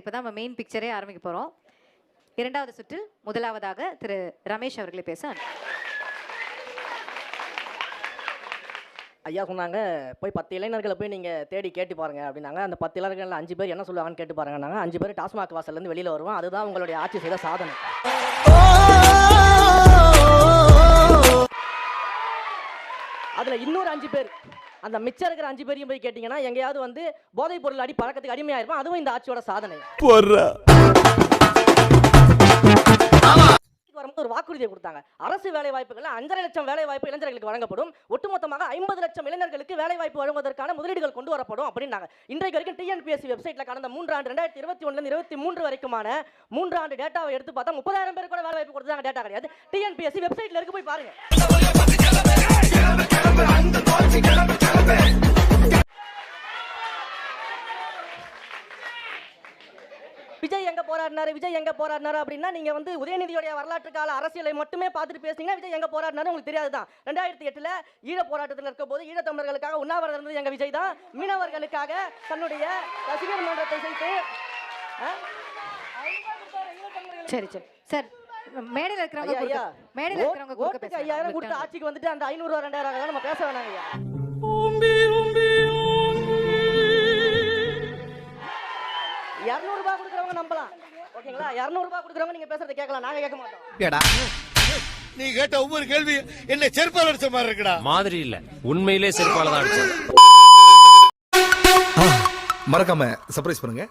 இப்பதான் நம்ம மெயின் பிக்சரே ஆரம்பிக்க போறோம். இரண்டாவது சுற்று முதலாவதாக திரு ரமேஷ் அவர்களை பேச ஐயா சொன்னாங்க போய் பத்து இளைஞர்களை போய் நீங்கள் தேடி கேட்டு பாருங்க அப்படின்னாங்க. அந்த பத்து இளைஞர்கள் அஞ்சு பேர் என்ன சொல்லுவாங்கன்னு கேட்டு பாருங்கன்னாங்க. அஞ்சு பேர் டாஸ்மாக் வாசல்லேருந்து வெளியில் வருவோம். அதுதான் உங்களுடைய ஆட்சி செய்த சாதனை. அதில் இன்னொரு அஞ்சு பேர். அந்த மிச்சம் இருக்கிற அஞ்சு பேரையும் போய் கேட்டிங்கன்னா எங்கேயாவது வந்து போதைப் பொருள் அடி பழக்கத்துக்கு அடிமையாக இருப்போம் அதுவும் இந்த ஆட்சியோட சாதனை. வரும்போது ஒரு வாக்குறுதியை கொடுத்தாங்க. அரசு வேலை வாய்ப்புகள் அஞ்சரை லட்சம் வேலை வாய்ப்பு இளைஞர்களுக்கு வழங்கப்படும். ஒட்டுமொத்தமாக ஐம்பது லட்சம் இளைஞர்களுக்கு வேலை வாய்ப்பு வழங்குவதற்கான முதலீடுகள் கொண்டு வரப்படும் அப்படின்னாங்க. இன்றைக்கு வரைக்கும் டிஎன்பிஎஸ்சி வெப்சைட்ல கடந்த மூன்றாண்டு ரெண்டாயிரத்தி இருபத்தி ஒண்ணுல இருபத்தி மூன்று வரைக்குமான மூன்றாண்டு டேட்டாவை எடுத்து பார்த்தா முப்பதாயிரம் பேர் கூட வேலை வாய்ப்பு கொடுத்தாங்க டேட்டா கிடையாது டிஎன்பிஎஸ்சி வெப்சைட்ல இருக்கு போய் பாருங்க. விஜய் எங்க போராடினாரு விஜய் எங்க போராடினாரு அப்படின்னா நீங்க வந்து உதயநிதியோட வரலாற்று கால அரசியலை மட்டுமே பார்த்துட்டு பேசுனீங்கன்னா விஜய் எங்க போராடினாரு உங்களுக்கு தெரியாது தான் ரெண்டாயிரத்தி எட்டுல ஈழ போராட்டத்தில் இருக்க போது ஈழத்தமிழர்களுக்காக உண்ணாவிரதம் இருந்தது எங்க விஜய் தான். மீனவர்களுக்காக தன்னுடைய ரசிகர் மன்றத்தை செய்து? சரி சரி. சார் மேடையில் இருக்கிறவங்க ஐயா, ஐயா, மேடையில் இருக்கிறவங்க. ஐயாயிரம் கொடுத்து ஆட்சிக்கு வந்துட்டு அந்த ஐநூறு ரெண்டாயிரம் நம்ம பேச வேணாங்க ஐயா இரநூறு ரூபாய் கொடுக்குறவங்க நம்பலாம். ஓகேங்களா? இரநூறு ரூபாய் கொடுக்குறவங்க நீங்க பேசுறதை கேட்கலாம். நாங்க கேட்க மாட்டோம். நீ கேட்ட ஒவ்வொரு கேள்வி என்ன செருப்பால் அடிச்ச மாதிரி இருக்குடா. மாதிரி இல்ல. உண்மையிலே செருப்பால தான் அடிச்சது. மறக்காம சர்ப்ரைஸ் பண்ணுங்க.